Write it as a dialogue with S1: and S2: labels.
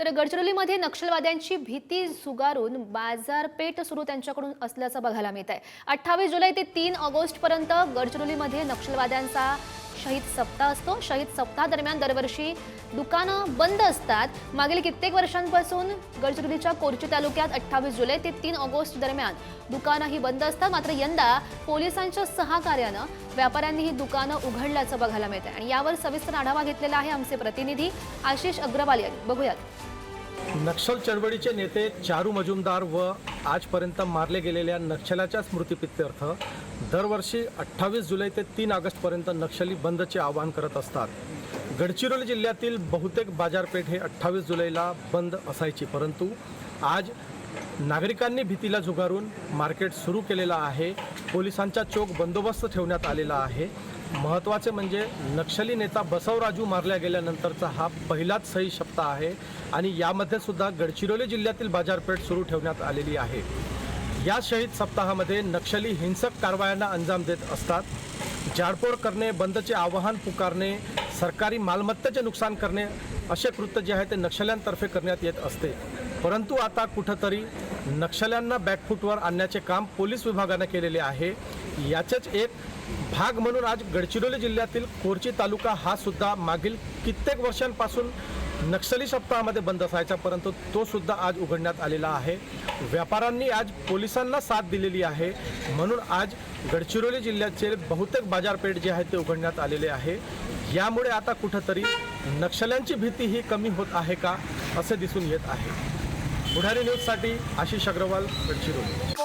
S1: तर गडचिरोलीमध्ये नक्षलवाद्यांची भीती झुगारून बाजारपेठ सुरू त्यांच्याकडून असल्याचं बघायला मिळत आहे अठ्ठावीस जुलै ते तीन ऑगस्टपर्यंत गडचिरोलीमध्ये नक्षलवाद्यांचा शहीद सप्ताह असतो. शहीद सप्ताह दरम्यान दरवर्षी दुकानं बंद असतात. मागील कित्येक वर्षांपासून गडचिरोलीच्या कोरची तालुक्यात अठ्ठावीस जुलै ते तीन ऑगस्ट दरम्यान दुकानं ही बंद असतात. मात्र यंदा पोलिसांच्या सहकार्यानं व्यापाऱ्यांनी ही दुकानं उघडल्याचं बघायला मिळतं आणि यावर सविस्तर आढावा घेतलेला आहे आमचे प्रतिनिधी आशिष अग्रवाल यांनी. बघूयात.
S2: नक्षल चळवळीचे नेते चारू मजुमदार व आजपर्यंत मारले गेलेल्या नक्षलाच्या स्मृतिप्रित्यर्थ दरवर्षी अठ्ठावीस जुलै ते तीन ऑगस्टपर्यंत नक्षली बंदचे आवाहन करत असतात. गडचिरोली जिल्ह्यातील बहुतेक बाजारपेठ हे अठ्ठावीस जुलैला बंद असायची परंतु आज नागरिकांनी भीतीला झुगारून मार्केट सुरू केलेलं आहे. पोलिसांचा चोख बंदोबस्त ठेवण्यात आलेला आहे. महत्त्वाचे म्हणजे नक्षली नेता बसवराजू मारल्या गेल्यानंतरचा हा पहिलाच सही सप्ताह आहे आणि यामध्ये सुद्धा गडचिरोली जिल्ह्यातील बाजारपेठ सुरू ठेवण्यात आलेली आहे. या शहीद सप्ताहामध्ये नक्षली हिंसक कारवायांना अंजाम देत असतात. जाळपोळ करणे बंदचे आवाहन पुकारणे सरकारी मालमत्तेचे नुकसान करणे असे कृत्य जे आहे ते नक्षल्यांतर्फे करण्यात येत असते. परंतु आता कुठंतरी नक्षल्यांना बॅकफूटवर आणण्याचे काम पोलीस विभागानं केलेले आहे. याचेच एक भाग म्हणून आज गडचिरोली जिल्ह्यातील कोरची तालुका हा सुद्धा मागील कित्येक वर्षांपासून नक्षली सप्ताहामध्ये बंद असायचा परंतु तो सुद्धा आज उघडण्यात आलेला आहे. व्यापाऱ्यांनी आज पोलिसांना साथ दिलेली आहे. म्हणून आज गडचिरोली जिल्ह्याचे बहुतेक बाजारपेठ जे आहे ते उघडण्यात आलेले आहे. यामुळे आता कुठंतरी नक्षल्यांची भीती ही कमी होत आहे का असे दिसून येत आहे. बुढारी न्यूजसाठी आशिष अग्रवाल गडचिरोली.